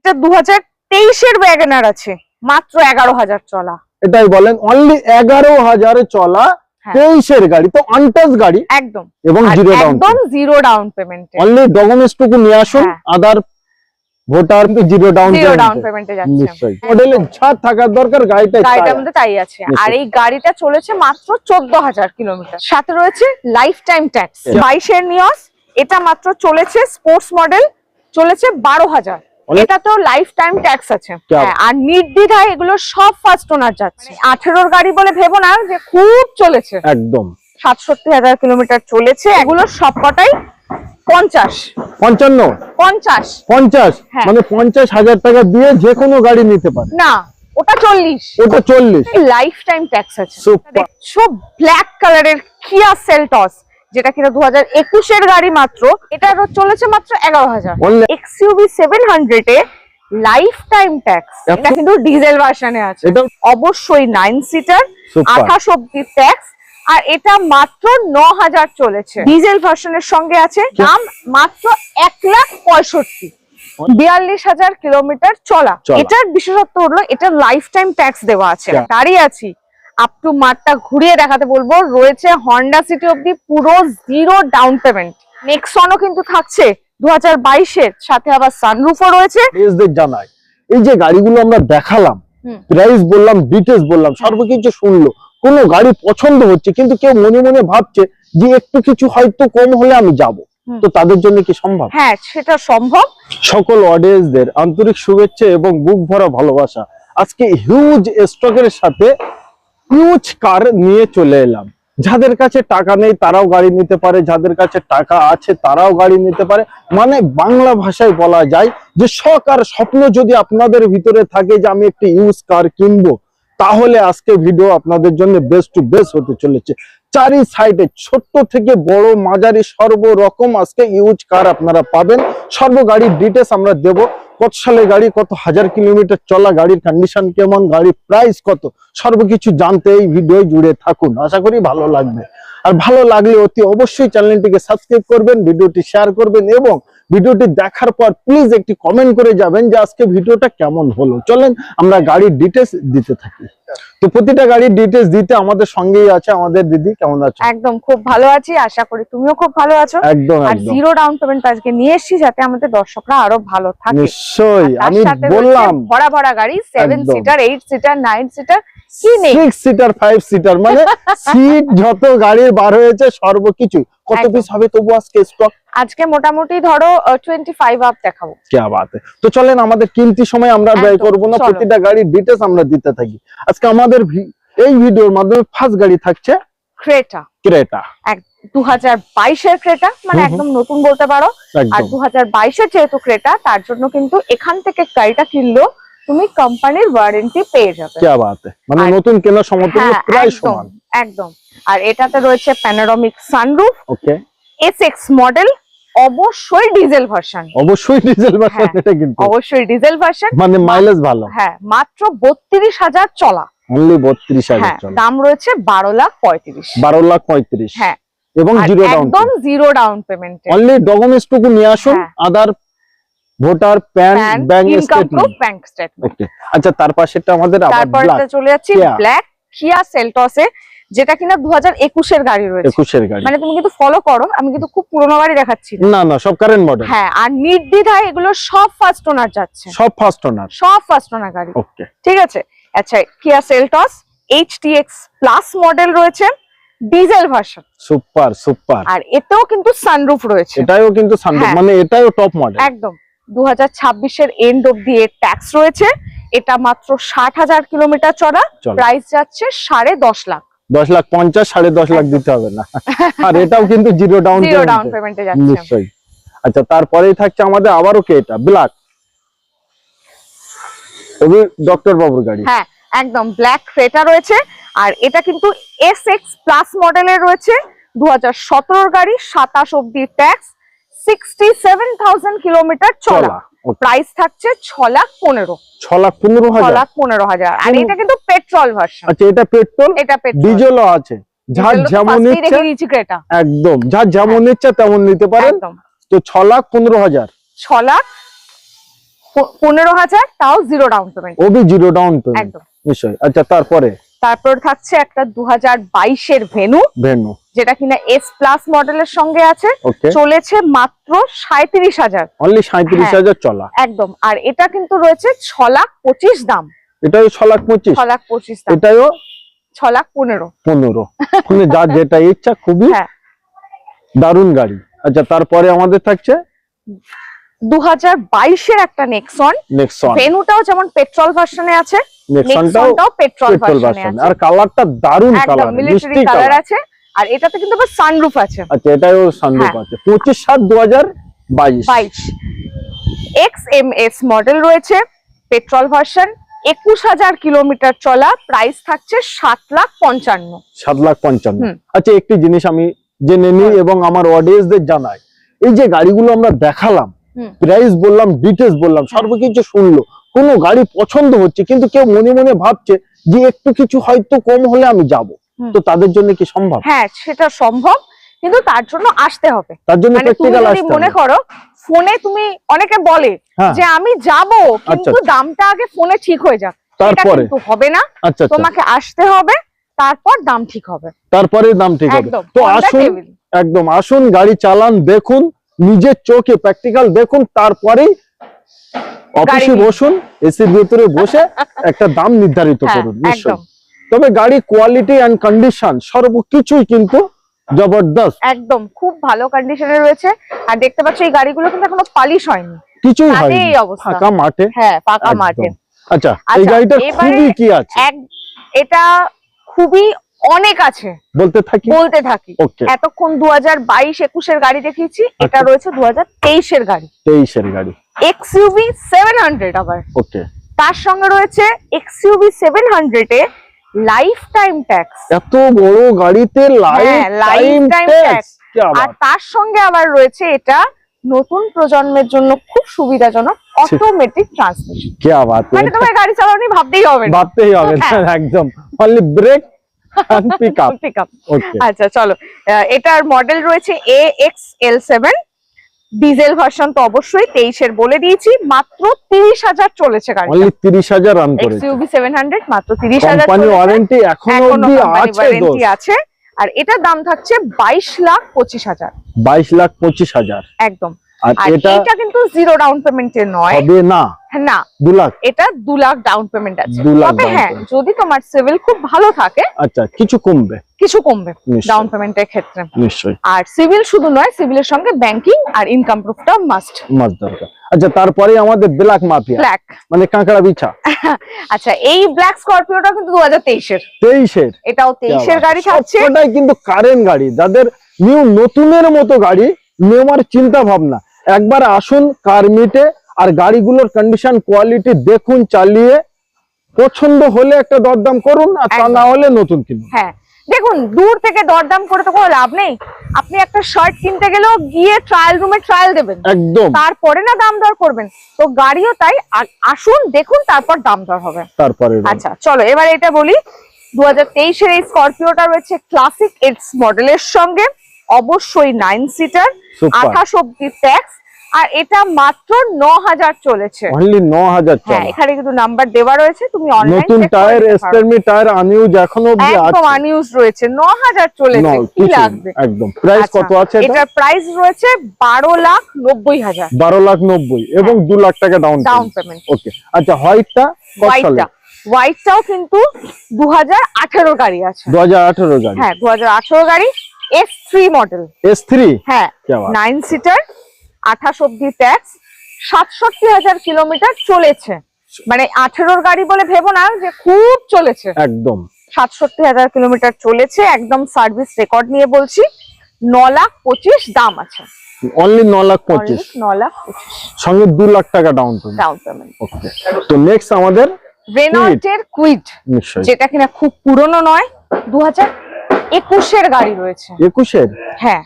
এটা দু হাজার তেইশের ওয়াগনার আছে মাত্র এগারো হাজার চলা। এটাই বলেন অনলি এগারো হাজারে চলা হ্যাঁ। তেইশের গাড়ি তো আনটাচ গাড়ি একদম। এবং জিরো ডাউন একদম জিরো ডাউন পেমেন্টে অনলি ডকুমেন্টস টুকু নিয়ে আসুন। Aadhaar voter zero down zero down পেমেন্টে যাচ্ছে। নিশ্চয়ই। মডেলে ছাড় থাকার দরকার গাড়িটা মধ্যে তাই আছে। আর এই গাড়িটা চলেছে মাত্র চোদ্দ হাজার কিলোমিটার। সাথে রয়েছে লাইফ টাইম ট্যাক্স Yeah. বাইশের নিয়স এটা মাত্র চলেছে স্পোর্টস মডেল চলেছে বারো হাজার অনেক- এটা তো লাইফ টাইম ট্যাক্স আছে হ্যাঁ, আর নির্দ্বিধায় এগুলো সব ফার্স্ট ওনার যাচ্ছে। আঠেরোর গাড়ি বলে ভেবো না যে খুব চলেছে। একদম। সাতষট্টি হাজার কিলোমিটার চলেছে এগুলো সবকটাই পঞ্চাশ। পঞ্চান্ন? পঞ্চাশ। পঞ্চাশ? হ্যাঁ। মানে পঞ্চাশ হাজার টাকা দিয়ে যে কোনো গাড়ি নিতে পারে। না ওটা চল্লিশ। ওটা চল্লিশ। লাইফ টাইম ট্যাক্স আছে. দেখছ ব্ল্যাক কালারের কিয়া সেলটস যেটা কিনা দু হাজার একুশের গাড়ি মাত্র এটা চলেছে মাত্র এগারো হাজার। এক্সইউভি সেভেন হান্ড্রেড এ লাইফ টাইম ট্যাক্স এটা কিন্তু ডিজেল ভার্সনে আছে। অবশ্যই নাইন সিটার. আঠাশ অব্দি ট্যাক্স আর এটা মাত্র ন হাজার চলেছে। ডিজেল ভার্সনের সঙ্গে আছে দাম মাত্র এক লাখ পঁয়ষট্টি। বিয়াল্লিশ হাজার কিলোমিটার চলা। এটার বিশেষত্ব হলো এটা লাইফ টাইম ট্যাক্স দেওয়া আছে. দাঁড়িয়ে আছি আপ টু মাঠটা ঘুরিয়ে দেখাতে বলব। রয়েছে হন্ডা সিটি অব্দি পুরো জিরো ডাউন পেমেন্ট নেক্সনও কিন্তু থাকছে দু হাজার বাইশের। সাথে আবার সানরুফও রয়েছে। জানাই। এই যে গাড়িগুলো আমরা দেখালাম। প্রাইস বললাম ডিটেলস বললাম সর্বকিছু শুনলো। কোনো গাড়ি পছন্দ হচ্ছে কিন্তু কেউ মনে মনে ভাবছে যে একটু কিছু হয়তো কম হলে আমি যাব। তো তাদের জন্য কি সম্ভব? হ্যাঁ সেটা সম্ভব। সকল অডিয়েন্সদের আন্তরিক শুভেচ্ছা এবং বুক ভরা ভালোবাসা। আজকে হিউজ স্টকের সাথে হিউজ কার নিয়ে চলে এলাম। যাদের কাছে টাকা নেই, তারাও গাড়ি নিতে পারে। যাদের কাছে টাকা আছে, তারাও গাড়ি নিতে পারে। মানে বাংলা ভাষায় বলা যায় যে, শখ আর স্বপ্ন যদি আপনাদের ভিতরে থাকে যে, আমি একটি ইউজ কার কিনবো, তাহলে আজকে ভিডিও আপনাদের জন্য বেস্ট টু বেস্ট হতে চলেছে। চারি সাইডে ছোট্ট থেকে বড় মাঝারি সর্বরকম আজকে ইউজ কার আপনারা পাবেন। সর্ব গাড়ির ডিটেলস আমরা দেব। কত সালে গাড়ি কত হাজার কিলোমিটার চলা গাড়ির কন্ডিশন কেমন গাড়ির প্রাইস কত সর্বকিছু জানতে এই ভিডিও জুড়ে থাকুন। আশা করি ভালো লাগবে। আর ভালো লাগলে অতি অবশ্যই চ্যানেলটিকে সাবস্ক্রাইব করবেন ভিডিওটি শেয়ার করবেন এবং ভিডিওটি দেখার পর প্লিজ একটি কমেন্ট করে যাবেন যে আজকে ভিডিওটা কেমন হলো। চলেন আমরা গাড়ির ডিটেলস দিতে থাকি। তো প্রতিটা গাড়ির ডিটেলস দিতে আমাদের সঙ্গেই আছে আমাদের দিদি। কেমন আছে? একদম খুব ভালো আছি। আশা করি তুমিও খুব ভালো আছো। একদম আর জিরো ডাউন পেমেন্ট আজকে নিয়ে এসেছি যাতে আমাদের দর্শকরা আরও ভালো থাকে। অবশ্যই আমি বললাম। ভরা ভরা গাড়ি 7 সিটার 8 সিটার 9 সিটার কি নেই? 6 সিটার 5 সিটার মানে সিট যত গাড়ির বার হয়েছে সর্বকিছু কত পিস হবে তবু আজকে স্টক আজকে মোটামুটি ধরো 25 আপ দেখাবো। কি বাত। তো চলেন আমাদের কিনতি সময় আমরা ব্যয় করব না প্রতিটা গাড়ির ডিটেইলস আমরা দিতে থাকি। আজকে আমাদের এই ভিডিওর মাধ্যমে ফার্স্ট গাড়ি থাকছে ক্রেটা। ক্রেটা। দু হাজার বাইশের ক্রেটা মানে একদম নতুন বলতে পারো। আর দু হাজার বাইশের যেহেতু ক্রেটা তার জন্য কিন্তু এখান থেকে গাড়িটা কিনলো তুমি কোম্পানির ওয়ারেন্টি পেয়ে যাবে। মানে নতুন কেনার সমর্থন হ্যাঁ, একদম আর এটাতে রয়েছে panoramic sunroof okay S X model অবশ্যই ডিজেল ভার্সন অবশ্যই ডিজেল হ্যাঁ, ভার্সন অবশ্যই ডিজেল ভার্সন মানে মাইলেজ ভালো। হ্যাঁ মাত্র 32000 চলা। অনলি হাজার হ্যাঁ চলে দাম রয়েছে বারো লাখ পঁয়ত্রিশ। বারো লাখ পঁয়ত্রিশ। হ্যাঁ। এবং জিরো ডাউন একদম zero down payment only documents টুকু নিয়ে আসুন হ্যাঁ। Aadhaar voter PAN bank statement bank statement আচ্ছা তার পাশেটা আমাদের আবার তারপরে ব্ল্যাক চলে যাচ্ছি Kia। ব্ল্যাক কিয়া সেলটসে যেটা কিনা দু হাজার একুশের গাড়ি রয়েছে। একুশের গাড়ি। মানে তুমি কিন্তু ফলো করো আমি কিন্তু খুব পুরোনো গাড়ি দেখাচ্ছি না। না না সব কারেন্ট মডেল হ্যাঁ আর নির্দ্বিধায় এগুলো সব ফার্স্ট ওনার যাচ্ছে। সব ফার্স্ট ওনার সব ফার্স্ট ওনার গাড়ি। ওকে ঠিক আছে? আচ্ছা Kia Seltos HTX plus model রয়েছে ডিজেল ভার্সন সুপার সুপার আর এতেও কিন্তু সানরুফ রয়েছে। এটাও কিন্তু সানরুফ হ্যাঁ। মানে এটাও টপ মডেল একদম। দু হাজার ছাব্বিশের এন্ড অব্দি এর ট্যাক্স রয়েছে। এটা মাত্র ষাট হাজার কিলোমিটার চড়া প্রাইস যাচ্ছে সাড়ে দশ লাখ। দশ লাখ পঞ্চাশ সাড়ে দশ লাখ দিতে হবে না। আর এটাও কিন্তু জিরো ডাউন জিরো ডাউন পেমেন্টে যাচ্ছে। আচ্ছা তারপরেই থাকছে আমাদের আবারও কে এটা? ব্ল্যাক ডক্টর বাবুর গাড়ি। হ্যাঁ একদম ব্ল্যাক ক্রেটা রয়েছে। আর এটা কিন্তু এস এক্স প্লাস মডেলের রয়েছে। দু হাজার গাড়ি সাতাশ অব্দি tax sixty seven thousand kilometre চলা প্রাইস থাকছে ছ লাখ পনেরো। ছ লাখ পনেরো হাজার। লাখ পনেরো হাজার। আর এটা কিন্তু পেট্রোল ভার্সন আচ্ছা এটা পেট্রোল এটা পেট্রোল ডিজেলও আছে। যার যেমন ইচ্ছা। একদম যার যেমন ইচ্ছা তেমন নিতে পারেন। তো ছ লাখ পনেরো হাজার। ছ লাখ পনেরো হাজার তাও জিরো ডাউন পেমেন্ট ওবি জিরো ডাউন পেমেন্ট একদম। নিশ্চয়ই। আচ্ছা তারপরে? তারপর থাকছে একটা দু হাজার বাইশের ভেনু ভেনু যেটা কিনা এস প্লাস মডেলের সঙ্গে আছে। চলেছে মাত্র সাঁত্রিশ হাজার। অনলি সাঁত্রিশ হ্যাঁ। হাজার চলা। একদম। আর এটা কিন্তু রয়েছে ছ লাখ পঁচিশ দাম। এটাও ছ লাখ পঁচিশ। ছ লাখ পঁচিশ এটাও ছ লাখ পনেরো। পনেরো। মানে যার যেটা ইচ্ছা খুবই হ্যাঁ। দারুণ গাড়ি। আচ্ছা তারপরে আমাদের থাকছে? দু হাজার বাইশের একটা নেক্সন নেক্সন ভেনুটাও যেমন পেট্রোল ভার্সনে আছে নেক্সনটাও পেট্রোল ভার্সনে আর কালারটা একদম কালার মিলিটারি মিষ্টি কালার আছে। আর এটাতে কিন্তু আবার সানরুফ আছে। আচ্ছা এটাও সানরুফ হ্যাঁ। আছে। পঁচিশ সাত দু হাজার বাইশ। বাইশ। এক্স এম এস মডেল রয়েছে পেট্রোল ভার্সন একুশ হাজার কিলোমিটার চলা প্রাইস থাকছে সাত লাখ পঞ্চান্ন। সাত লাখ পঞ্চান্ন। আচ্ছা একটি জিনিস আমি জেনে নিই এবং আমার অডিয়েন্সদের জানাই। এই যে গাড়িগুলো আমরা দেখালাম। প্রাইস বললাম ডিটেলস বললাম সর্বকিছু শুনলো। কোনো গাড়ি পছন্দ হচ্ছে কিন্তু কেউ মনে মনে ভাবছে যে একটু কিছু হয়তো কম হলে আমি যাব। তো তাদের জন্য কি সম্ভব? হ্যাঁ সেটা সম্ভব কিন্তু তার জন্য আসতে হবে। তার জন্য মানে প্র্যাকটিক্যাল যদি আসতে মনে করো ফোনে তুমি অনেকে বলে হ্যাঁ। যে আমি যাব কিন্তু আচ্ছা। দামটা আগে ফোনে ঠিক হয়ে যাক। তারপরে? কিন্তু হবে না। আচ্ছা আচ্ছা। তোমাকে আসতে হবে তারপর দাম ঠিক হবে। তারপরে দাম ঠিক হবে। তো আসুন একদম আসুন গাড়ি চালান দেখুন নিজের চোখে প্র্যাকটিক্যাল দেখুন তারপরেই অফিসে বসুন এসির ভিতরে বসে একটা দাম নির্ধারিত হ্যাঁ, করুন নিশ্চয়ই। তবে গাড়ি কোয়ালিটি এন্ড কন্ডিশন সর্বকিছুই কিন্তু জবরদস্ত। একদম খুব ভালো কন্ডিশনে রয়েছে। আর দেখতে পাচ্ছ এই গাড়িগুলো কিন্তু এখনও পালিশ হয়নি। কিছুই হয়নি। এই অবস্থা। ফাঁকা মাঠে? হ্যাঁ পাকা। মাঠে। আচ্ছা এই আচ্ছা, গাড়িটার এবারে খুবই কি আছে? এটা খুবই অনেক আছে। বলতে থাকি? বলতে থাকি। এতক্ষণ দু হাজার বাইশ একুশের গাড়ি দেখিয়েছি এটা। রয়েছে দু হাজার তেইশের গাড়ি। তেইশের গাড়ি। এক্সইউভি সেভেন হান্ড্রেড আবার। ওকে তার সঙ্গে রয়েছে এক্সইউভি সেভেন হান্ড্রেড এ লাইফ টাইম ট্যাক্স। এত বড় গাড়িতে লাইফ টাইম ট্যাক্স আর তার সঙ্গে আবার রয়েছে এটা নতুন প্রজন্মের জন্য খুব সুবিধাজনক অটোমেটিক ট্রান্সমিশন মানে তোমার গাড়ি চালানো ভাবতেই হবে ভাবতেই হবে হ্যাঁ। একদম। অনলি ব্রেক আচ্ছা চলো। এটার মডেল রয়েছে A X L seven diesel version তো অবশ্যই তেইশের বলে দিয়েছি। মাত্র তিরিশ হাজার চলেছে গাড়ি অনলি তিরিশ হাজার রান সেভেন হান্ড্রেড মাত্র তিরিশ হাজার। ওয়ারেন্টি এখনও ওয়ারেন্টি আছে। আর এটার দাম থাকছে বাইশ লাখ পঁচিশ হাজার। বাইশ লাখ পঁচিশ হাজার। একদম। আর এটা এটা কিন্তু জিরো ডাউন নয়। হবে না। লাখ। এটা লাখ ডাউন পেমেন্ট আছে। তবে হ্যাঁ যদি তোমার সিভিল খুব ভালো থাকে আচ্ছা কিছু কমবে। কিছু কমবে। ডাউন পেমেন্টের ক্ষেত্রে। নিশ্চয়ই। আর সিভিল শুধু নয় সিভিলের সঙ্গে ব্যাংকিং আর ইনকাম মাস্ট দরকার। আচ্ছা তারপরে আমাদের ব্ল্যাক মাফিয়া ব্ল্যাক মানে কাঁকড়া বিছা। আচ্ছা এই ব্ল্যাক স্করপিওটা কিন্তু দু হাজার তেইশের। তেইশের? এটাও তেইশের গাড়ি থাকছে। সবকটাই কিন্তু কারেন্ট গাড়ি। যাদের নিউ নতুনের মতো গাড়ি নেওয়ার চিন্তা ভাবনা। একবার আসুন কার মিটে আর গাড়িগুলোর কন্ডিশন কোয়ালিটি দেখুন চালিয়ে। পছন্দ হলে একটা দরদাম করুন আর তা না হলে নতুন কিনুন। হ্যাঁ দেখুন দূর থেকে দরদাম করে তো কোনো লাভ নেই। আপনি একটা শার্ট কিনতে গেলেও গিয়ে ট্রায়াল রুমে ট্রায়াল দেবেন। একদম। তারপরে না দাম দর করবেন। তো গাড়িও তাই আসুন দেখুন তারপর দাম দর হবে। তারপরে আচ্ছা চলো এবার এটা বলি। দু হাজার তেইশের এই স্করপিওটা রয়েছে ক্লাসিক এটস মডেলের সঙ্গে। অবশ্যই নাইন সিটার আঠাশ অব্দি ট্যাক্স আর এটা মাত্র ন হাজার চলেছে অনলি ন হাজার এখানে কিন্তু নাম্বার দেওয়া রয়েছে তুমি নতুন টায়ার এসটারমি টায়ার আনইউজ এখনও অবধি আছে। একদম রয়েছে ন হাজার চলেছে কি লাগবে? একদম। প্রাইস আচ্ছা, কত আছে এটা? এটার প্রাইস রয়েছে বারো লাখ নব্বই হাজার। বারো লাখ নব্বই এবং হ্যাঁ। দু লাখ টাকা ডাউন ডাউন পেমেন্ট ওকে আচ্ছা হোয়াইটটা হোয়াইটটা হোয়াইটটাও কিন্তু দু হাজার আঠেরো গাড়ি আছে। দু হাজার আঠেরো গাড়ি। হ্যাঁ দু হাজার আঠেরো গাড়ি S three model S three হ্যাঁ নাইন সিটার আঠাশ অব্দি ট্যাক্স সাতষট্টি হাজার কিলোমিটার চলেছে। মানে আঠেরোর গাড়ি বলে ভেবো না যে খুব চলেছে। একদম। সাতষট্টি হাজার কিলোমিটার চলেছে একদম সার্ভিস রেকর্ড নিয়ে বলছি। ন লাখ পঁচিশ দাম আছে। অনলি ন লাখ পঁচিশ। ন লাখ পঁচিশ। সঙ্গে দু লাখ টাকা down payment down payment okay তো নেক্সট আমাদের রেনল্টের কুইট যেটা কিনা খুব পুরনো নয় দু হাজার একুশের গাড়ি রয়েছে। একুশের? হ্যাঁ।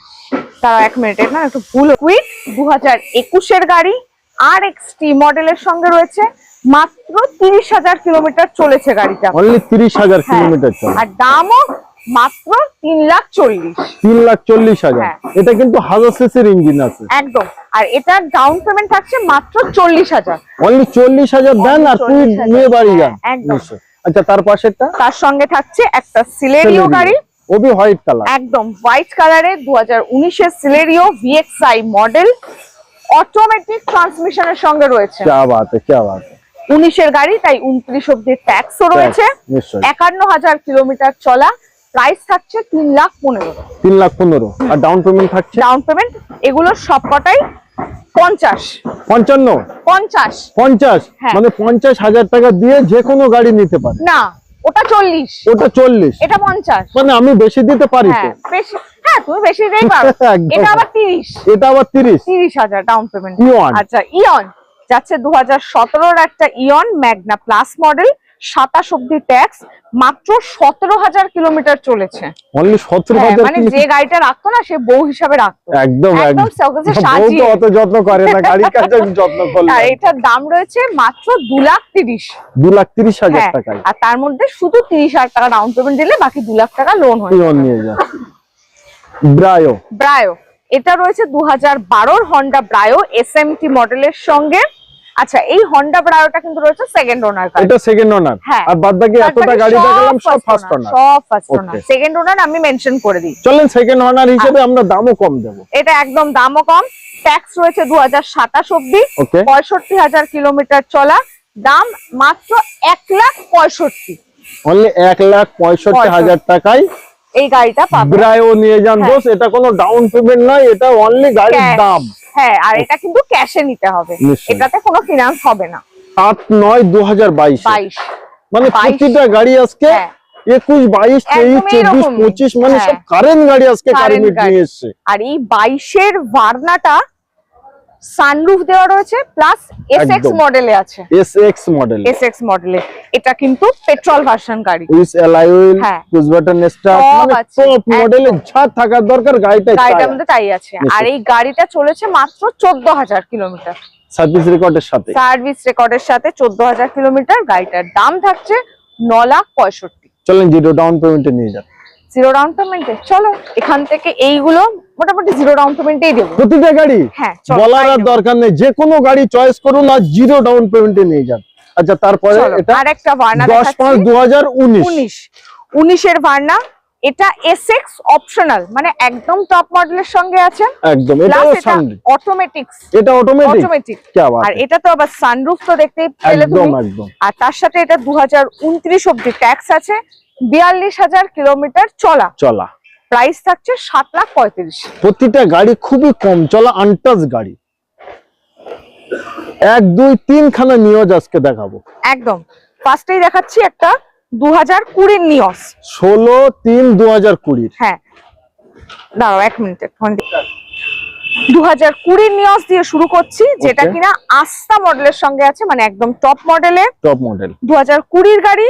তারা এক মিনিটের না একটু ভুল। কুইট দু হাজার একুশের গাড়ি আর এক্স টি মডেলের সঙ্গে রয়েছে। মাত্র তিরিশ হাজার কিলোমিটার চলেছে গাড়িটা। অনলি তিরিশ হাজার হ্যাঁ, কিলোমিটার চলে আর দামও মাত্র তিন লাখ চল্লিশ। তিন লাখ চল্লিশ হাজার। হ্যাঁ। এটা কিন্তু হাজার সিসির ইঞ্জিন আছে। একদম। আর এটার ডাউন পেমেন্ট থাকছে মাত্র চল্লিশ হাজার। অনলি চল্লিশ হাজার দেন আর তুই 40,000 নিয়ে বাড়ি যান। হ্যাঁ, একদম। আচ্ছা তার পাশেরটা? তার সঙ্গে থাকছে একটা সিলেরিও। গাড়ি। ওবি হোয়াইট কালার। একদম হোয়াইট কালারে 2019 এর সিলেরিও ভিএক্সআই মডেল অটোমেটিক ট্রান্সমিশনের সঙ্গে রয়েছে। কি বাত কি বাত। 19 এর গাড়ি তাই 29 অবধি ট্যাক্সও রয়েছে। 51000 কিলোমিটার চলা প্রাইস থাকছে 3 লাখ 15 3 লাখ 15 আর ডাউন পেমেন্ট থাকছে? ডাউন পেমেন্ট এগুলো সবকটাই 50 55 50 50 মানে 50000 টাকা দিয়ে যে কোনো গাড়ি নিতে পারে। না ওটা চল্লিশ। ওটা চল্লিশ। এটা পঞ্চাশ। মানে আমি বেশি দিতে পারি তো। হ্যাঁ বেশি হ্যাঁ তুমি বেশি দেই পারো। এটা আবার তিরিশ। এটা আবার তিরিশ। তিরিশ হাজার ডাউন পেমেন্ট আচ্ছা ইয়ন যাচ্ছে দু হাজার সতেরোর একটা ইয়ন ম্যাগনা প্লাস মডেল। সাতাশ অব্দি ট্যাক্স মাত্র সতেরো হাজার কিলোমিটার চলেছে। হ্যাঁ, মানে যে গাড়িটা রাখতো না সে বউ হিসাবে রাখতো। একদম একদম। একদম চৌকাছে বউ তো সাজিয়ে। অত যত্ন করে না গাড়ির কাছে যত্ন করলে। আর এটার দাম রয়েছে মাত্র দু লাখ তিরিশ। দু লাখ তিরিশ হাজার হ্যাঁ টাকায়। আর তার মধ্যে শুধু তিরিশ হাজার টাকা ডাউন পেমেন্ট দিলে বাকি দু লাখ টাকা লোন হয়ে ইয়ন নিয়ে যা। ব্রায়ো ব্রায়ো এটা রয়েছে দু হাজার বারোর Honda Brio S M T মডেলের সঙ্গে। আচ্ছা এই হন্ডা ব্রায়োটা কিন্তু রয়েছে সেকেন্ড ওনার গাড়ি এটা সেকেন্ড ওনার হ্যাঁ। আর বাদ বাকি এতটা গাড়ি দেখালাম সব ফার্স্ট ওনার সব ফার্স্ট ওনার সেকেন্ড ওনার আমি মেনশন করে দিই। চলেন সেকেন্ড ওনার হিসেবে আমরা দামও কম দেবো। এটা একদম দামও কম। ট্যাক্স রয়েছে দু হাজার সাতাশ অব্দি পঁয়ষট্টি হাজার কিলোমিটার চলা। দাম মাত্র এক লাখ পঁয়ষট্টি। অনলি এক লাখ পঁয়ষট্টি হাজার টাকায় এই গাড়িটা পাবে। ব্রায়ো নিয়ে যান হ্যাঁ। দোষ এটা কোনো ডাউন পেমেন্ট নয় এটা অনলি গাড়ির দাম। হ্যাঁ আর এটা কিন্তু ক্যাশে নিতে হবে। এটাতে কোনো ফিনান্স হবে না সাত নয় দু হাজার বাইশ মানে। প্রতিটা গাড়ি আজকে হ্যাঁ। একুশ বাইশ তেইশ চব্বিশ। পঁচিশ মানে হ্যাঁ। সব কারেন্ট গাড়ি আজকে কারেন্ট। নিয়ে এসছে আর এই বাইশের ভার্নাটা সানরুফ দেওয়া রয়েছে প্লাস এস এক্স একদম। মডেলে আছে। S X model S X মডেলে এটা কিন্তু পেট্রোল ভার্সন গাড়ি। উইথ অ্যালাই হুইল হ্যাঁ। পুশ বাটন স্টার্ট মানে টপ। মডেলের যা থাকার দরকার গাড়িটা গাড়িটার মধ্যে তাই আছে। আর এই গাড়িটা চলেছে মাত্র চোদ্দ হাজার কিলোমিটার সার্ভিস রেকর্ডের সাথে। সার্ভিস রেকর্ডের সাথে চোদ্দ হাজার কিলোমিটার। গাড়িটার দাম থাকছে ন লাখ পঁয়ষট্টি। চলেন জিরো ডাউন পেমেন্টে নিয়ে যান। জিরো ডাউন পেমেন্টে চলো এখান থেকে এইগুলো মোটামুটি জিরো ডাউন পেমেন্টেই দেবো। প্রতিটা গাড়ি হ্যাঁ বলার আর দরকার নেই। যে কোনো গাড়ি চয়েস করুন আর জিরো ডাউন পেমেন্টে নিয়ে যান। আচ্ছা তারপরে এটা আরেকটা ভার্না 10 5 2019 19 19 এর ভার্না এটা SX অপশনাল মানে একদম টপ মডেলের সঙ্গে আছে। একদম এটাও সানরুফ অটোমেটিক্স এটা অটোমেটিক অটোমেটিক আর এটা তো আবার সানরুফ তো দেখতেই পেলে তুমি। একদম। আর তার সাথে এটা 2029 অবধি ট্যাক্স আছে। বিয়াল্লিশ হাজার কিলোমিটার চলা। চলা। প্রাইস থাকছে সাত লাখ পঁয়ত্রিশ। প্রতিটা গাড়ি খুবই কম চলা আনটাচ গাড়ি। এক দুই তিন খানা নিয়োজ আজকে দেখাবো। একদম। ফার্স্টেই দেখাচ্ছি একটা দু হাজার কুড়ির নিয়স ষোলো তিন দু হাজার কুড়ির। হ্যাঁ। দাঁড়াও এক মিনিট দু হাজার কুড়ির নিয়স দিয়ে শুরু করছি যেটা কিনা আস্তা মডেলের সঙ্গে আছে মানে একদম টপ মডেলের টপ মডেল দু হাজার কুড়ির গাড়ি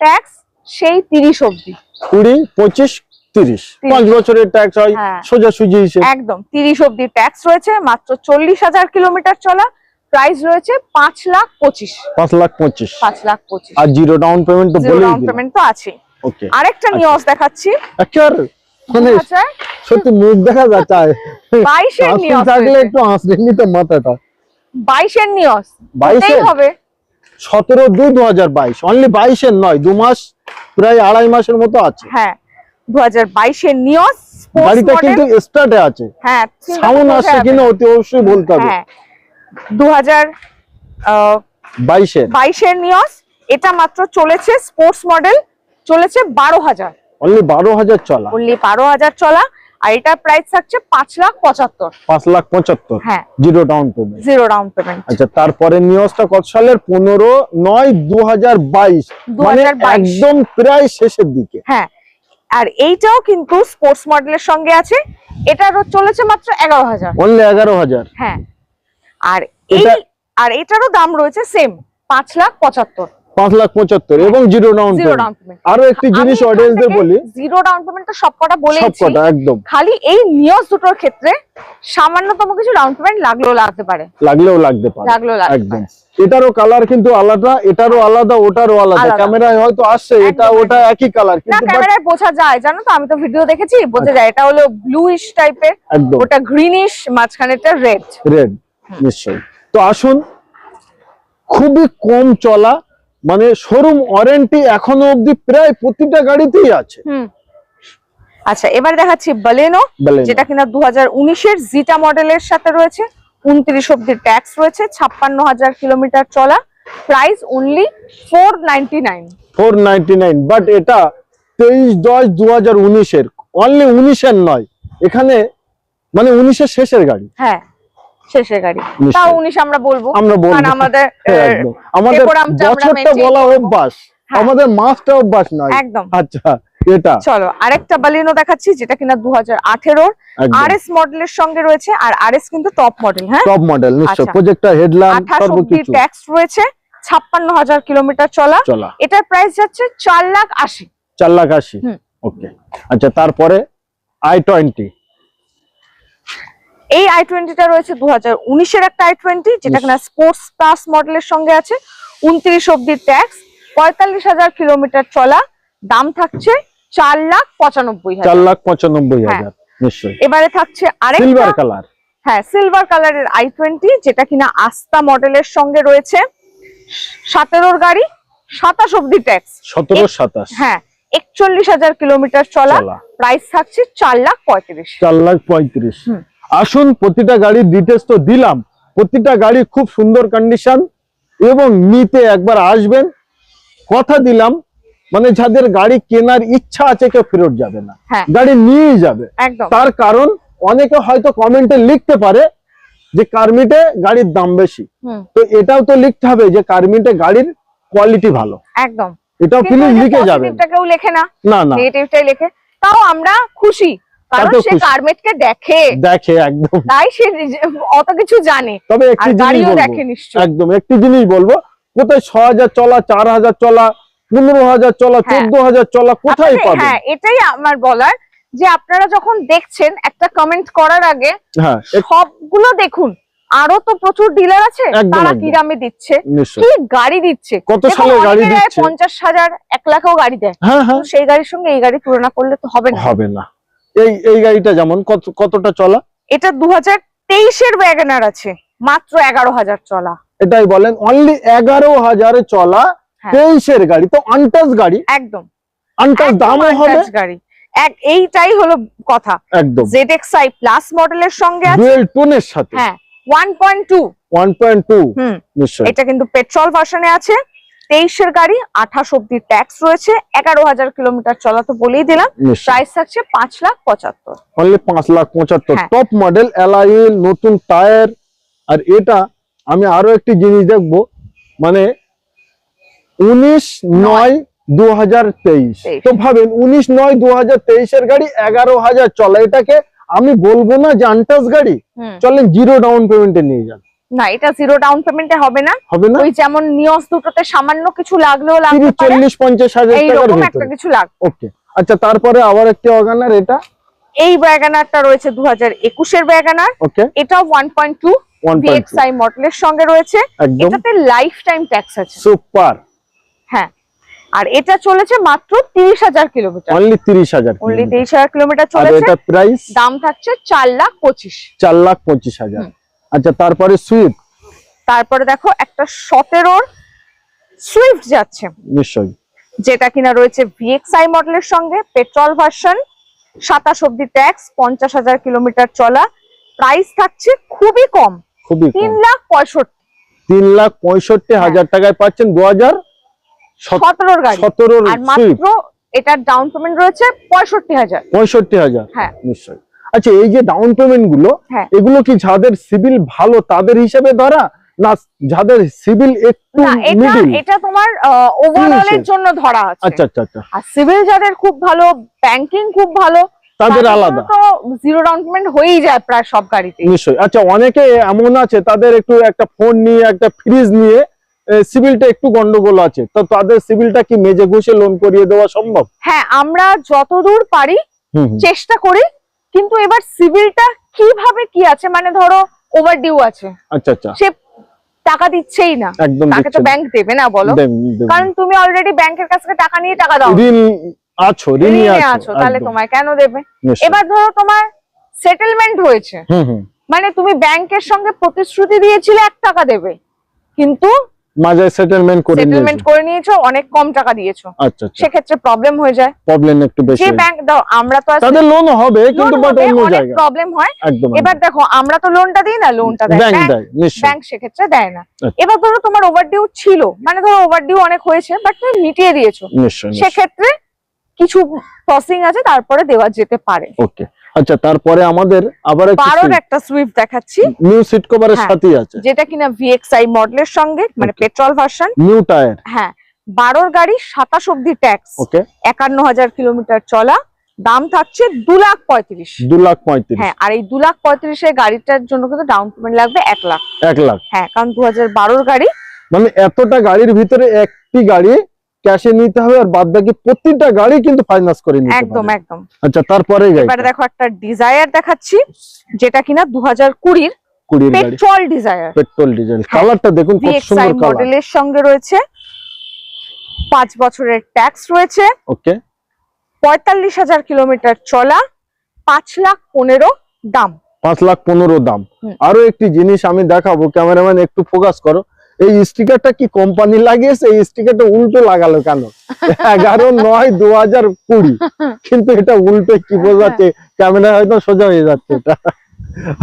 ট্যাক্স সেই তিরিশ অব্দি কুড়ি পঁচিশ তিরিশ। পাঁচ বছরের ট্যাক্স হয় হ্যাঁ। সোজাসুজি হিসেবে। একদম তিরিশ অব্দি ট্যাক্স রয়েছে মাত্র চল্লিশ হাজার কিলোমিটার চলা। প্রাইস রয়েছে পাঁচ লাখ পঁচিশ। পাঁচ লাখ পঁচিশ। পাঁচ লাখ পঁচিশ। আর জিরো ডাউন পেমেন্ট তো জিরো ডাউন পেমেন্ট তো আছে আরেকটা নিয়স দেখাচ্ছি। একেবারে মানে সত্যি মুখ দেখা যাচ্ছে বাইশের নিয়স থাকলে একটু হাসলে নিতে মাথাটা। বাইশের নিয়স বাইশের? হবে। সতেরো দুই দু হাজার বাইশ অনলি বাইশের নয় দু মাস প্রায় আড়াই মাসের মতো আছে। হ্যাঁ দু হাজার বাইশের নিয়স গাড়িটা কিন্তু স্টার্টে আছে। হ্যাঁ সাউন্ড আসছে কিনা অতি অবশ্যই বলতে হবে। হ্যাঁ দু হাজার বাইশের। নিয়স এটা মাত্র চলেছে স্পোর্টস মডেল চলেছে বারো হাজার। অনলি বারো হাজার চলা। অনলি বারো হাজার চলা। আর এটা প্রাইস থাকছে পাঁচ লাখ পঁচাত্তর। পাঁচ লাখ পঁচাত্তর? হ্যাঁ। Zero down payment zero down payment আচ্ছা তারপরে নিউজটা কত সালের? পনেরো নয় দু হাজার বাইশ। মানে 2022 একদম প্রায় শেষের দিকে। হ্যাঁ। আর এইটাও কিন্তু স্পোর্টস মডেলের সঙ্গে আছে। এটারও চলেছে মাত্র এগারো হাজার। অনলি এগারো হাজার? হ্যাঁ। আর এই আর এটারও দাম রয়েছে সেম পাঁচ লাখ পঁচাত্তর। পাঁচ লাখ পঁচাত্তর এবং জিরো ডাউন পেমেন্ট আরও একটি জিনিস অডিয়েন্সদের বলি। জিরো ডাউন পেমেন্ট তো সবকটা সব বলেছি কটা একদম। খালি এই নিয়স দুটোর ক্ষেত্রে সামান্যতম কিছু ডাউন পেমেন্ট লাগলেও লাগতে পারে। লাগলেও লাগতে পারে। লাগলেও একদম। এটারও কালার কিন্তু আলাদা এটারও আলাদা ওটারও আলাদা। ক্যামেরায় হয়তো আসছে এটা ওটা একই কালার কিন্তু ক্যামেরায় বোঝা যায় জানো তো? আমি তো ভিডিও দেখেছি বোঝা যায়। এটা হলো ব্লুইশ টাইপের ওটা গ্রিনিশ মাঝখানেটা রেড রেড নিশ্চয়ই। তো আসুন খুবই কম চলা মানে শোরুম ওয়ারেন্টি এখনও অবধি প্রায় প্রতিটা গাড়িতেই আছে। আচ্ছা এবার দেখাচ্ছি বালেনো যেটা কিনা দু হাজার উনিশের জিটা মডেলের সাথে রয়েছে। উনত্রিশ অব্দি ট্যাক্স রয়েছে ছাপ্পান্ন হাজার কিলোমিটার চলা। Price only four ninety nine four ninety nine but এটা তেইশ দশ দু হাজার উনিশের। অনলি উনিশের নয় এখানে মানে উনিশের শেষের গাড়ি। হ্যাঁ। শেষের গাড়ি। তাও উনিশ আমরা বলব আমরা বলব। আমাদের হ্যাঁ। আমাদের বছরটা বলা অভ্যাস। হ্যাঁ। আমাদের মাসটা অভ্যাস নয়। একদম। আচ্ছা এটা। চলো আরেকটা বালিনো দেখাচ্ছি যেটা কিনা দু হাজার আঠেরোর আর এস মডেলের সঙ্গে রয়েছে আর আর এস কিন্তু টপ মডেল হ্যাঁ? টপ মডেল নিশ্চয়। প্রজেক্টর সর্বকিছু ট্যাক্স রয়েছে ছাপ্পান্ন হাজার কিলোমিটার চলা। চলা। এটার প্রাইস যাচ্ছে চার লাখ আশি। চার লাখ আশি। ওকে আচ্ছা তারপরে আই টোয়েন্টি এই আই টোয়েন্টিটা রয়েছে দু হাজার উনিশের একটা আই টোয়েন্টি যেটা। কিনা স্পোর্টস প্লাস মডেলের সঙ্গে আছে। উনত্রিশ অব্দি ট্যাক্স পঁয়তাল্লিশ হাজার কিলোমিটার চলা দাম থাকছে চার লাখ পঁচানব্বই চার লাখ পঁচানব্বই হ্যাঁ। হাজার এবারে থাকছে আরেকটা সিলভার কালার হ্যাঁ সিলভার কালারের আই টোয়েন্টি যেটা কিনা আস্তা মডেলের সঙ্গে রয়েছে। সতেরোর গাড়ি সাতাশ অব্দি ট্যাক্স সতেরো সাতাশ। হ্যাঁ একচল্লিশ হাজার কিলোমিটার চলা। প্রাইস থাকছে চার লাখ পঁয়ত্রিশ। চার লাখ পঁয়ত্রিশ। আসুন প্রতিটা গাড়ির ডিটেলস তো দিলাম। প্রতিটা গাড়ি খুব সুন্দর কন্ডিশন এবং নিতে একবার আসবেন। কথা দিলাম মানে যাদের গাড়ি কেনার ইচ্ছা আছে কেউ ফেরত যাবে না। হ্যাঁ। গাড়ি নিয়ে যাবে। তার কারণ অনেকে হয়তো কমেন্টে লিখতে পারে যে কার্মিটে গাড়ির দাম বেশি। তো এটাও তো লিখতে হবে যে কার্মিটে গাড়ির কোয়ালিটি ভালো। একদম। এটাও প্লিজ লিখে লেখে না। না না। নেগেটিভটাই লেখে। তাও আমরা খুশি। কারণ সে। দেখে। দেখে একদম। তাই সে অত কিছু জানে। তবে একটি জিনিস গাড়িও দেখে নিশ্চয় একদম একটি জিনিস বলব। কোথায় ছ হাজার চলা চার হাজার চলা পনেরো হাজার চলা হ্যাঁ। চোদ্দ হাজার চলা কোথায় আপনাদের- হ্যাঁ এটাই আমার বলার যে আপনারা যখন দেখছেন একটা কমেন্ট করার আগে হ্যাঁ সবগুলো দেখুন। আরও তো প্রচুর ডিলার আছে তারা। কি দামে দিচ্ছে? কি গাড়ি দিচ্ছে? কত সালের গাড়ি দিচ্ছে? পঞ্চাশ হাজার এক লাখও গাড়ি দেয়। হ্যাঁ সেই গাড়ির সঙ্গে এই গাড়ি তুলনা করলে তো হবে না। হবে না। এই এই গাড়িটা যেমন কত কতটা চলা? এটা দু হাজার তেইশের ওয়াগনার আছে মাত্র এগারো হাজার চলা। এটাই বলেন অনলি এগারো হাজারে চলা হ্যাঁ। তেইশের গাড়ি তো আনটাচ গাড়ি। একদম। দামও হবে। গাড়ি। এক এইটাই হলো কথা। একদম। প্লাস মডেলের সঙ্গে আছে। ডুয়েল টোনের সাথে। হ্যাঁ হুম। এটা কিন্তু পেট্রোল ভার্সনে আছে। তেইশের গাড়ি আঠাশ অব্দি ট্যাক্স রয়েছে। এগারো হাজার কিলোমিটার চলা তো বলেই দিলাম। প্রাইস থাকছে পাঁচ লাখ পঁচাত্তর। অনলি পাঁচ লাখ পঁচাত্তর। টপ মডেল অ্যালাইল নতুন টায়ার আর এটা আমি আরও একটি জিনিস দেখব। মানে উনিশ নয় দু হাজার তেইশ। তেইশ। তো ভাবেন উনিশ নয় দু হাজার তেইশের গাড়ি এগারো হাজার চলা। এটাকে আমি বলব না যে আনটাস গাড়ি চলেন জিরো ডাউন পেমেন্টে নিয়ে যান। না এটা জিরো ডাউন পেমেন্টে হবে না। হবে না? ওই যেমন নিয়স দুটোতে সামান্য কিছু লাগলেও পারে। চল্লিশ পঞ্চাশ হাজার টাকার এইরকম একটা কিছু লাগবে। ওকে। আচ্ছা তারপরে আবার একটি অর্গানার এটা? এই ওয়াগানারটা রয়েছে দু হাজার একুশের ওয়াগানার ওকে। এটাও ওয়ান পয়েন্ট টু ওয়ান মডেলের সঙ্গে রয়েছে। এটাতে লাইফ টাইম ট্যাক্স আছে। সুপার। হ্যাঁ। আর এটা চলেছে মাত্র তিরিশ হাজার কিলোমিটার অনলি তিরিশ হাজার অনলি তিরিশ হাজার কিলোমিটার আর চলেছে। এটা প্রাইস দাম থাকছে চার লাখ পঁচিশ। চার লাখ পঁচিশ হাজার। হুম। আচ্ছা তারপরে সুইফট? তারপরে দেখো একটা সতেরোর সুইফট যাচ্ছে নিশ্চয়ই। যেটা কিনা রয়েছে ভিএক্সআই মডেলের সঙ্গে পেট্রোল ভার্সন সাতাশ অব্দি ট্যাক্স পঞ্চাশ হাজার কিলোমিটার চলা। প্রাইস থাকছে খুবই কম খুবই তিন লাখ পঁয়ষট্টি। তিন লাখ পঁয়ষট্টি হ্যাঁ। হাজার টাকায় পাচ্ছেন দু হাজার সতেরোর গাড়ি। সতেরোর মাত্র এটার ডাউন পেমেন্ট রয়েছে পঁয়ষট্টি হাজার। পঁয়ষট্টি হাজার। হ্যাঁ। নিশ্চয়ই। আচ্ছা এই যে ডাউন পেমেন্টগুলো হ্যাঁ। এগুলো কি যাদের সিভিল ভালো তাদের হিসেবে ধরা? না যাদের সিভিল একটু এটা মিডিল এটা তোমার ওভারঅল এর জন্য ধরা আছে। আচ্ছা আচ্ছা আচ্ছা। আর সিভিল যাদের খুব ভালো ব্যাংকিং খুব ভালো তাদের আলাদা। তো জিরো ডাউন পেমেন্ট হয়েই যায় প্রায় সব গাড়িতে নিশ্চয়ই। আচ্ছা অনেকে এমন আছে তাদের একটু একটা ফোন নিয়ে একটা ফ্রিজ নিয়ে সিভিলটা একটু গন্ডগোল আছে। তো তাদের সিভিলটা কি মেজে ঘুষে লোন করিয়ে দেওয়া সম্ভব? হ্যাঁ আমরা যতদূর পারি। চেষ্টা করি কিন্তু এবার সিভিলটা কীভাবে কি আছে? মানে ধরো ওভার ডিউ আছে। আচ্ছা আচ্ছা। সে টাকা দিচ্ছেই না। তাকে তো ব্যাংক দেবে না বলো। কারণ তুমি অলরেডি ব্যাংকের কাছ থেকে টাকা নিয়ে টাকা দাও। ঋণ আছো ঋণী আছো তাহলে তোমায় কেন দেবে? এবার ধরো তোমার সেটেলমেন্ট হয়েছে। মানে তুমি ব্যাংকের সঙ্গে প্রতিশ্রুতি দিয়েছিলে এক টাকা দেবে। কিন্তু সেটেলমেন্ট করে সেটেলমেন্ট করে নিয়েছো অনেক কম টাকা দিয়েছ। আচ্ছা আচ্ছা। সেক্ষেত্রে প্রবলেম হয়ে যায়। প্রবলেম একটু বেশি যে ব্যাংক দাও আমরা তো তাদের লোন হবে কিন্তু বাট অন্য জায়গায় প্রবলেম হয়। এবার দেখো আমরা তো লোনটা দিই না লোনটা দেয়। ব্যাংক দেয় ব্যাংক সেক্ষেত্রে দেয় না। আচ্ছা। এবার ধরো তোমার ওভারডিউ ছিল। মানে ধরো ওভারডিউ অনেক হয়েছে বাট তুমি মিটিয়ে দিয়েছ। সেক্ষেত্রে কিছু প্রসিং আছে তারপরে দেওয়া যেতে পারে। ওকে আচ্ছা তারপরে আমাদের আবার একটা সুইফট দেখাচ্ছি। নিউ সিট কভারের। সাথেই আছে। যেটা কিনা ভিএক্সআই মডেলের সঙ্গে মানে পেট্রোল ভার্সন নিউ টায়ার হ্যাঁ বারোর গাড়ি সাতাশ অব্দি ট্যাক্স ওকে একান্ন হাজার কিলোমিটার চলা। দাম থাকছে দু লাখ পঁয়ত্রিশ। দু লাখ পঁয়ত্রিশ। হ্যাঁ আর এই দু লাখ পঁয়ত্রিশের গাড়িটার জন্য কিন্তু ডাউন পেমেন্ট লাগবে এক লাখ। এক লাখ। হ্যাঁ কারণ দু হাজার বারোর গাড়ি মানে এতটা গাড়ির ভিতরে একটি গাড়ি ক্যাশে নিতে হবে আর বাদ বাকি প্রতিটা গাড়ি কিন্তু ফাইন্যান্স করে নিতে একদম একদম। আচ্ছা তারপরে গাড়ি এবারে দেখো একটা ডিজায়ার দেখাচ্ছি যেটা কিনা দু হাজার কুড়ির কুড়ির গাড়ি। পেট্রোল ডিজায়ার পেট্রোল ডিজেল হ্যাঁ। কালারটা দেখুন কত সুন্দর কালার মডেলের সঙ্গে রয়েছে। পাঁচ বছরের ট্যাক্স রয়েছে। ওকে পঁয়তাল্লিশ হাজার কিলোমিটার চলা পাঁচ লাখ পনেরো দাম। পাঁচ লাখ পনেরো দাম। আরও একটি জিনিস আমি দেখাবো ক্যামেরাম্যান একটু ফোকাস করো। এই স্টিকারটা কি কোম্পানি লাগিয়েছে? এই স্টিকারটা উল্টো লাগালো কেন? এগারো নয় দু হাজার কুড়ি। কিন্তু এটা উল্টো কি বোঝাচ্ছে? ক্যামেরা হয়তো সোজা হয়ে যাচ্ছে এটা।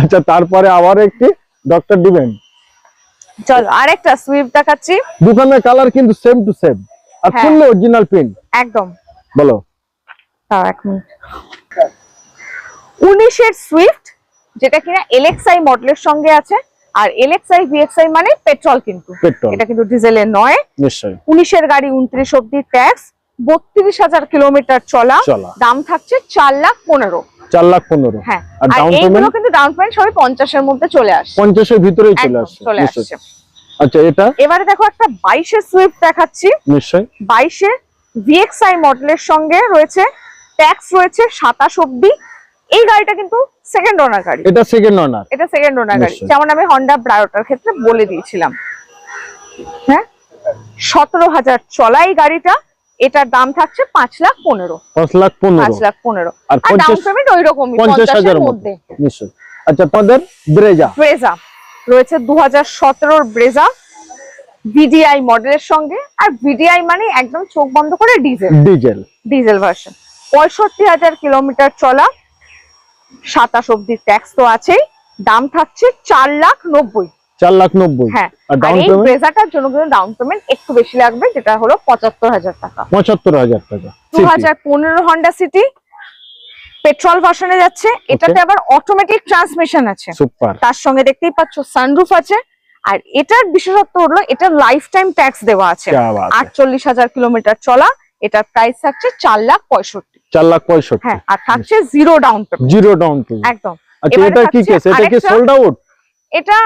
আচ্ছা তারপরে আবার একটি ডক্টর ডিবেন চলো আরেকটা সুইফট দেখাচ্ছি। দোকানের কালার কিন্তু সেম টু সেম আর। ফুললি অরিজিনাল প্রিন্ট একদম। বলো। তাও এক মিনিট। উনিশের সুইফট যেটা কিনা এলএক্সআই মডেলের সঙ্গে আছে। আর এলএক্সআই ভিএক্সআই মানে পেট্রোল কিন্তু। এটা কিন্তু ডিজেলের নয়। নিশ্চয়ই। উনিশের গাড়ি উনত্রিশ অব্দি ট্যাক্স বত্রিশ হাজার কিলোমিটার চলা। দাম থাকছে চার লাখ পনেরো। চার লাখ পনেরো। হ্যাঁ আর আর এইগুলো কিন্তু ডাউন পেমেন্ট সবই পঞ্চাশের মধ্যে চলে আসে। পঞ্চাশের ভিতরেই চলে আসছে চলে আসছে আচ্ছা এটা? এবারে দেখো একটা বাইশের সুইফট দেখাচ্ছি। নিশ্চয়ই। বাইশে ভিএক্সআই মডেলের সঙ্গে রয়েছে। ট্যাক্স রয়েছে সাতাশ অব্দি এই গাড়িটা কিন্তু সেকেন্ড ওনার গাড়ি। এটা সেকেন্ড অনার এটা সেকেন্ড ওনার গাড়ি। যেমন আমি হন্ডা ব্রায়োটার ক্ষেত্রে বলে দিয়েছিলাম। হ্যাঁ? সতেরো হাজার চলা এই গাড়িটা। এটার দাম থাকছে পাঁচ লাখ পনেরো। পাঁচ লাখ পনেরো। পাঁচ লাখ পনেরো। আর ডাউন পেমেন্ট ওই রকমই পঞ্চাশ হাজার মধ্যে। নিশ্চয়ই। আচ্ছা তোমাদের ব্রেজা ব্রেজা রয়েছে দু হাজার সতেরোর ব্রেজা ভিডিআই মডেলের সঙ্গে। আর ভিডিআই মানে একদম চোখ বন্ধ করে ডিজেল ডিজেল ডিজেল ভার্সন পঁয়ষট্টি হাজার কিলোমিটার চলা। সাতাশ অব্দি ট্যাক্স তো আছেই। দাম থাকছে চার লাখ নব্বই। চার লাখ নব্বই। হ্যাঁ এই ব্রেজাটার জন্য কিন্তু ডাউন পেমেন্ট একটু বেশি লাগবে যেটা হলো পঁচাত্তর হাজার টাকা। পঁচাত্তর হাজার টাকা। দু হাজার পনেরো হন্ডা সিটি পেট্রোল ভার্সনে যাচ্ছে। এটাতে আবার অটোমেটিক ট্রান্সমিশন আছে। তার সঙ্গে দেখতেই পাচ্ছ সানরুফ আছে। আর এটার বিশেষত্ব হলো এটা লাইফ টাইম ট্যাক্স দেওয়া আছে। আটচল্লিশ হাজার কিলোমিটার চলা এটার প্রাইস থাকছে চার লাখ পঁয়ষট্টি। চার লাখ পঁয়ষট্টি হ্যাঁ আর থাকছে zero down payment zero down payment একদম আচ্ছা এবারে এটা কি থাকছে কেস এটা কি আরেকটা- সোল্ড আউট এটা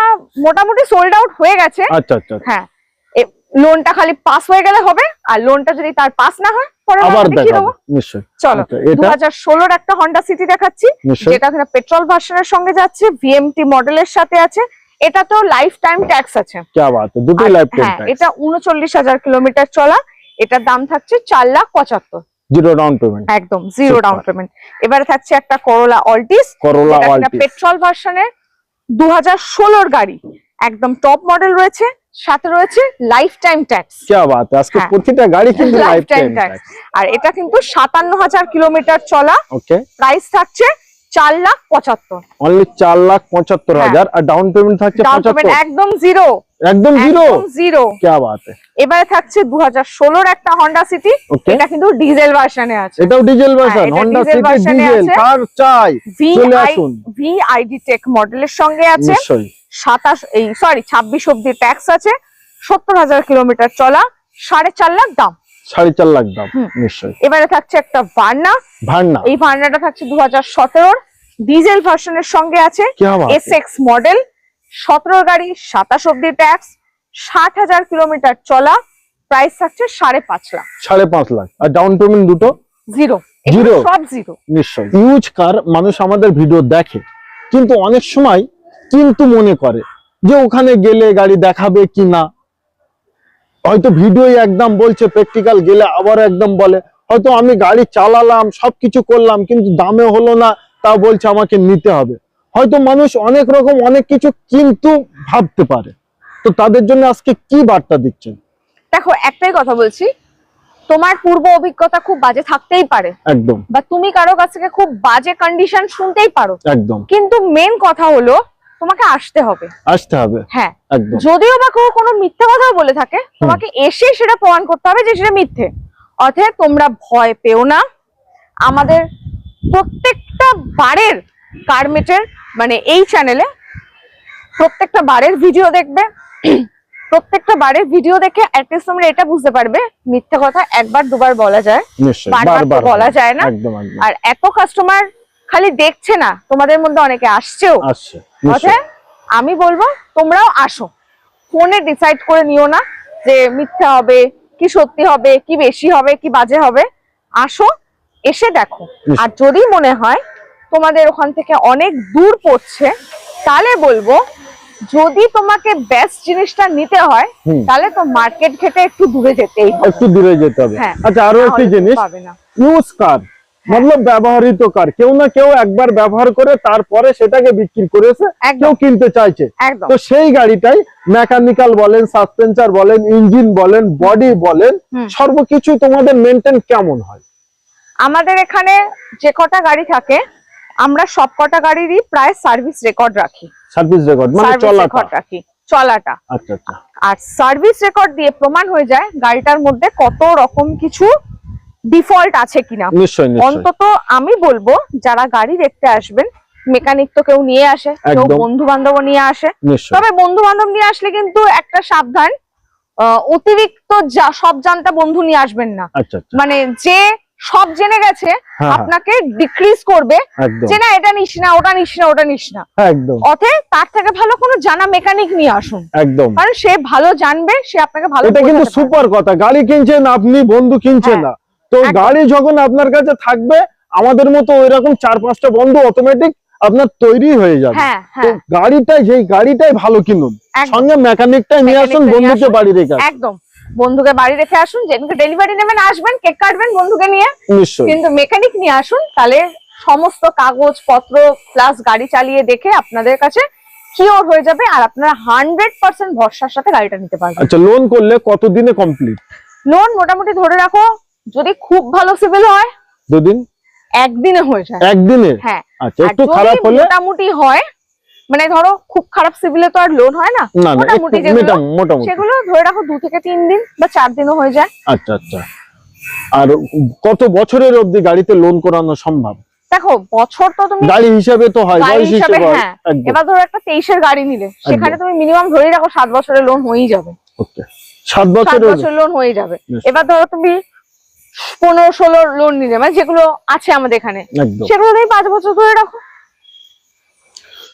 মোটামুটি সোল্ড আউট হয়ে গেছে আচ্ছা আচ্ছা আচ্ছা। হ্যাঁ লোনটা খালি পাস হয়ে গেলে হবে আর লোনটা যদি তার পাস না হয় পরে আবার আমরা দেখিয়ে দেখাবো দেবো নিশ্চয়ই চলো আচ্ছা, দু এটা হাজার ষোলোর একটা হন্ডা সিটি দেখাচ্ছি নিশ্চয়ই যেটা কিনা পেট্রোল ভার্সনের সঙ্গে যাচ্ছে ভিএমটি মডেলের সাথে আছে এটা তো লাইফ টাইম ট্যাক্স আছে क्या बात है দুটোই আর লাইফ টাইম হ্যাঁ এটা উনচল্লিশ হাজার কিলোমিটার চলা এটার দাম থাকছে চার লাখ পঁচাত্তর জিরো ডাউন পেমেন্ট একদম জিরো Super. ডাউন পেমেন্ট এবারে থাকছে একটা করোলা অল্টিস করোলা যেটা কিনা অলটিস পেট্রোল ভার্সনের দু হাজার ষোলোর গাড়ি একদম টপ মডেল রয়েছে সাথে রয়েছে লাইফ টাইম ট্যাক্স क्या बात है আজকে হ্যাঁ। প্রতিটা গাড়ি কিন্তু life life time time tax আর এটা কিন্তু সাতান্ন হাজার কিলোমিটার চলা ওকে প্রাইস থাকছে চার লাখ পঁচাত্তর। অনলি চার লাখ পঁচাত্তর হ্যাঁ। হাজার আর ডাউন পেমেন্ট থাকছে একদম জিরো একদম জিরো জিরো এবারে থাকছে দু হাজার ষোলোর একটা হন্ডা সিটি এটা কিন্তু ডিজেল ভার্সনে আছে। এটাও diesel version Honda City diesel car চাই? চলে আসুন। ভিআইডি টেক মডেলের সঙ্গে আছে। সাতাশ এই সরি ছাব্বিশ অব্দি ট্যাক্স আছে। সত্তর হাজার কিলোমিটার চলা সাড়ে চার লাখ দাম। সাড়ে চার লাখ দাম নিশ্চয়ই। এবারে থাকছে একটা ভার্না ভার্না এই ভার্নাটা থাকছে দু হাজার ডিজেল ভার্সনের সঙ্গে আছে এস এক্স মডেল সতেরো গাড়ি সাতাশ অব্দি ট্যাক্স ষাট হাজার কিলোমিটার চলা। প্রাইস থাকছে সাড়ে পাঁচ লাখ। সাড়ে পাঁচ লাখ। আর ডাউন পেমেন্ট দুটো? জিরো জিরো সব জিরো নিশ্চয়ই। ইউজ কার মানুষ আমাদের ভিডিও দেখে। কিন্তু অনেক সময় কিন্তু মনে করে যে ওখানে গেলে গাড়ি দেখাবে কি না। হয়তো ভিডিও একদম বলছে প্র্যাকটিক্যাল গেলে আবার একদম বলে। হয়তো আমি গাড়ি চালালাম সবকিছু করলাম কিন্তু দামে হলো না তা বলছে আমাকে নিতে হবে। হয়তো মানুষ অনেক রকম অনেক কিছু কিন্তু ভাবতে পারে। তো তাদের জন্য আজকে কি বার্তা দিচ্ছেন? দেখো একটাই কথা বলছি তোমার পূর্ব অভিজ্ঞতা খুব বাজে থাকতেই পারে। একদম। বা তুমি কারও কাছ থেকে খুব বাজে কন্ডিশন শুনতেই পারো। একদম। কিন্তু মেন কথা হলো তোমাকে আসতে হবে। আসতে হবে। হ্যাঁ। যদিও বা কেউ কোনো মিথ্যে কথা বলে থাকে তোমাকে এসে সেটা প্রমাণ করতে হবে যে সেটা মিথ্যে। অতএব তোমরা ভয় পেও না। আমাদের প্রত্যেকটা বারের কারমেটের মানে এই চ্যানেলে প্রত্যেকটা বারের ভিডিও দেখবে। প্রত্যেকটা বারের ভিডিও দেখে অ্যাটলিস্ট তোমরা এটা বুঝতে পারবে মিথ্যে কথা একবার দুবার বলা যায়। বারবার বলা যায় না। আর এত কাস্টমার খালি দেখছে না তোমাদের মধ্যে অনেকে আসছেও। আসছে আমি বলব তোমরাও আসো। ফোনে ডিসাইড করে নিও না যে মিথ্যা হবে কি সত্যি হবে কি বেশি হবে কি বাজে হবে। আসো এসে দেখো। আর যদি মনে হয় তোমাদের ওখান থেকে অনেক দূর পড়ছে তাহলে বলব যদি তোমাকে বেস্ট জিনিসটা নিতে হয় তাহলে তো মার্কেট ঘেটে একটু দূরে যেতেই একটু দূরে যেতে হবে। হ্যাঁ। আচ্ছা আরও একটি জিনিস পাবে না। ইউজ কার মতলব ব্যবহৃত কার কেউ না কেউ একবার ব্যবহার করে তারপরে সেটাকে বিক্রি করেছে কেউ কিনতে চাইছে তো সেই গাড়িটাই মেকানিক্যাল বলেন সাসপেন্সার বলেন ইঞ্জিন বলেন বডি বলেন সর্বকিছু তোমাদের মেনটেন কেমন হয়? আমাদের এখানে যে কটা গাড়ি থাকে আমরা সব কটা গাড়িরই প্রায় সার্ভিস রেকর্ড রাখি। সার্ভিস রেকর্ড মানে চলাটা। রেকর্ড রাখি চলাটা। আচ্ছা আচ্ছা। আর সার্ভিস রেকর্ড দিয়ে প্রমাণ হয়ে যায় গাড়িটার মধ্যে কত রকম কিছু ডিফল্ট আছে কিনা? অন্তত আমি বলব যারা গাড়ি দেখতে আসবেন মেকানিক তো কেউ নিয়ে আসে কেউ বন্ধু বান্ধব নিয়ে আসে। তবে বন্ধু বান্ধব নিয়ে আসলে কিন্তু একটা সাবধান অতিরিক্ত সব জানতা বন্ধু নিয়ে আসবেন না। আচ্ছা আচ্ছা। মানে যে সব জেনে গেছে হ্যাঁ হ্যাঁ, আপনাকে ডিক্রিজ করবে যে না এটা নিস না ওটা নিস না ওটা নিস না। একদম। অতএব তার থেকে ভালো কোনো জানা মেকানিক নিয়ে আসুন। একদম। কারণ সে ভালো জানবে সে আপনাকে ভালো এটা কিন্তু সুপার কথা। গাড়ি কিনছেন আপনি বন্ধু কিনছেন হ্যাঁ, না। তো গাড়ি যখন আপনার কাছে থাকবে আমাদের মতো ওই রকম চার পাঁচটা বন্ধু অটোমেটিক আপনার তৈরি হয়ে যাবে। হ্যাঁ তো হ্যাঁ গাড়িটাই যেই গাড়িটাই ভালো কিনুন সঙ্গে মেকানিকটাই নিয়ে আসুন বন্ধুকে বাড়ি রেখে আসুন। একদম। বন্ধুকে বাড়ি রেখে আসুন যেদিনকে ডেলিভারি নেবেন আসবেন কেক কাটবেন বন্ধুকে নিয়ে। নিশ্চয়ই। কিন্তু মেকানিক নিয়ে আসুন তাহলে সমস্ত কাগজ পত্র প্লাস গাড়ি চালিয়ে দেখে আপনাদের কাছে কিওর হয়ে যাবে আর আপনারা হান্ড্রেড পার্সেন্ট ভরসার সাথে গাড়িটা নিতে পারবেন। আচ্ছা লোন করলে কতদিনে কমপ্লিট লোন মোটামুটি ধরে রাখো যদি খুব ভালো সিভিল হয় দুদিন? একদিনে হয়ে যায়। একদিনে? হ্যাঁ। আচ্ছা একটু খারাপ হলে? মোটামুটি হয় মানে ধরো খুব খারাপ সিভিলে তো আর লোন হয় না না না মোটামুটি সেগুলো ধরে রাখো দু থেকে তিন দিন বা চার দিনও হয়ে যায়। আচ্ছা আচ্ছা। আর কত বছরের অবধি গাড়িতে লোন করানো সম্ভব? দেখো বছর তো তুমি গাড়ি হিসাবে তো হয় গাড়ি হিসাবে হ্যাঁ এবার ধরো একটা তেইশের গাড়ি নিলে সেখানে তুমি মিনিমাম ধরে রাখো সাত বছরের লোন হয়েই যাবে। ওকে। সাত বছরের বছর লোন হয়ে যাবে। এবার ধরো তুমি পনেরো ষোলো লোন নিলে মানে যেগুলো আছে আমাদের এখানে। সেগুলো তুমি পাঁচ বছর ধরে রাখো।